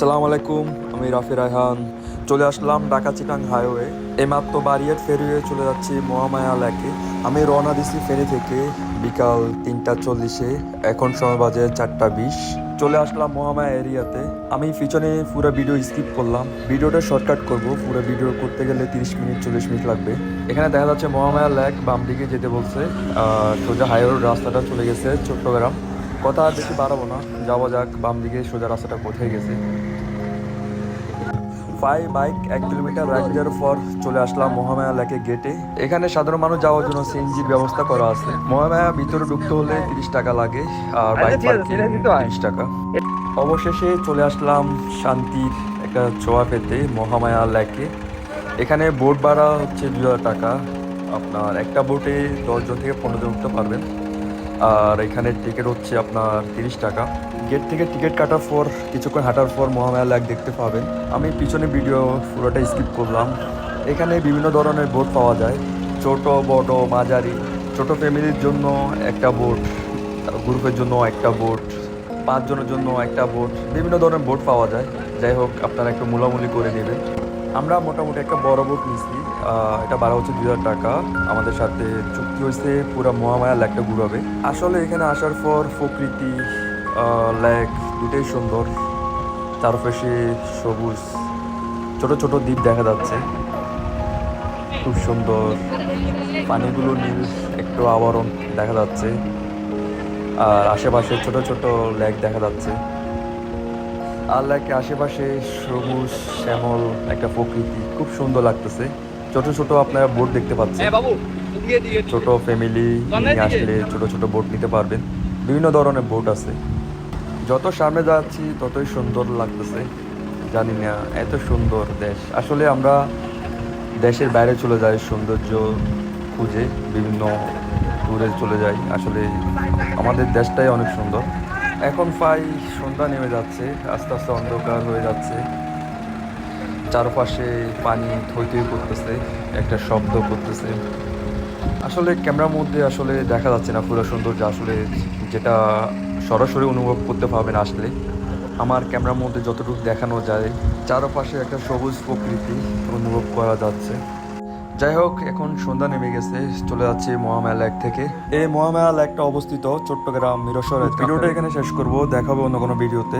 আসসালামু আলাইকুম, আমি রাফি রায়হান। চলে আসলাম ঢাকা চিটাং হাইওয়ে। এইমাত্র বারিয়ার ফেরি হয়ে চলে যাচ্ছি মহামায়া লেকে। আমি রওনা দিছি ফেরি থেকে বিকাল তিনটা চল্লিশে, এখন সময় বাজে চারটা বিশ। চলে আসলাম মহামায়া এরিয়াতে। আমি পিছনে পুরো ভিডিও স্কিপ করলাম। ভিডিওটা শর্টকাট করব, পুরো ভিডিও করতে গেলে তিরিশ মিনিট, চল্লিশ মিনিট লাগবে। এখানে দেখা যাচ্ছে মহামায়া লেক, বাম দিকে যেতে বলছে। সোজা হাইওয়ের রাস্তাটা চলে গেছে, চট্টগ্রাম। কথা আর বেশি বাড়াবো না, যাওয়া যাক, বাম দিকে সোজা রাস্তাটা কোথায় গেছে। ফাই বাইক এক কিলোমিটার রাইড দেওয়ার পর চলে আসলাম মহামায়া লেকে গেটে এখানে সাধারণ মানুষ যাওয়ার জন্য সিএনজির ব্যবস্থা করা আছে। মহামায়া ভিতরে ঢুকতে হলে তিরিশ টাকা লাগে আর বাইক পার্কিং তিরিশ টাকা। অবশেষে চলে আসলাম শান্তির একটা ছোঁয়া পেতে মহামায়া লেকে এখানে বোট ভাড়া হচ্ছে দু হাজার টাকা। আপনার একটা বোটে দশজন থেকে পনেরো জন উঠতে পারবেন। আর এখানে টিকিট হচ্ছে আপনার তিরিশ টাকা। গেট থেকে টিকিট কাটার পর, কিছুক্ষণ হাঁটার পর মহামায়া লেক দেখতে পাবেন। আমি পিছনে ভিডিও পুরোটা স্কিপ করলাম। এখানে বিভিন্ন ধরনের বোট পাওয়া যায়। ছোট, বড়, মাঝারি। ছোট ফ্যামিলির জন্য একটা বোট গ্রুপের জন্য একটা বোট পাঁচজনের জন্য একটা বোট বিভিন্ন ধরনের বোট পাওয়া যায়। যাই হোক, আপনারা একটু মূলামূলি করে নেবেন। আমরা মোটামুটি একটা বড় বোট নিছি। এটা ভাড়া হচ্ছে দুই হাজার টাকা। আমাদের সাথে চুক্তি হয়েছে, পুরো মহামায়া লেকটা ঘুরাবে। আসলে এখানে আসার পর প্রকৃতি লেক দুটোই সুন্দর। চারপাশে সবুজ, ছোট ছোট দ্বীপ দেখা যাচ্ছে। খুব সুন্দর। পানিগুলো নীল, একটু আবরণ দেখা যাচ্ছে। আর আশেপাশে ছোট ছোট লেক দেখা যাচ্ছে। লেকের আশেপাশে সবুজ শ্যামল একটা প্রকৃতি। খুব সুন্দর লাগতেছে। ছোট ছোট আপনারা বোট দেখতে পাচ্ছেন। দিয়ে ছোট ফ্যামিলি নিয়ে আসলে ছোট ছোট বোট নিতে পারবেন। বিভিন্ন ধরনের বোট আছে। যত সামনে যাচ্ছি ততই সুন্দর লাগতেছে। জানি না এত সুন্দর দেশ। আসলে আমরা দেশের বাইরে চলে যাই সৌন্দর্য খুঁজে বিভিন্ন ট্যুরে চলে যাই। আসলে আমাদের দেশটাই অনেক সুন্দর। এখন প্রায় সন্ধ্যা নেমে যাচ্ছে, আস্তে আস্তে অন্ধকার হয়ে যাচ্ছে। চারপাশে পানি থই থই করতেছে, একটা শব্দ করতেছে। আসলে ক্যামেরার মধ্যে আসলে দেখা যাচ্ছে না পুরো সৌন্দর্য, আসলে যেটা সরাসরি অনুভব করতে পারবেন আসলে। আমার ক্যামেরার মধ্যে যতটুকু দেখানো যায়, চারপাশে একটা সবুজ প্রকৃতি অনুভব করা যাচ্ছে। যাই হোক, এখন সন্ধ্যা নেমে গেছে, চলে যাচ্ছে মহামায়া লেক থেকে। এই মহামায়া লেকটা অবস্থিত চট্টগ্রাম মিরসরের ভিডিওটা এখানে শেষ করব, দেখাবো অন্য কোনো ভিডিওতে।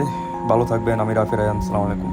ভালো থাকবেন, আমি রাফি রায়ান আলাইকুম।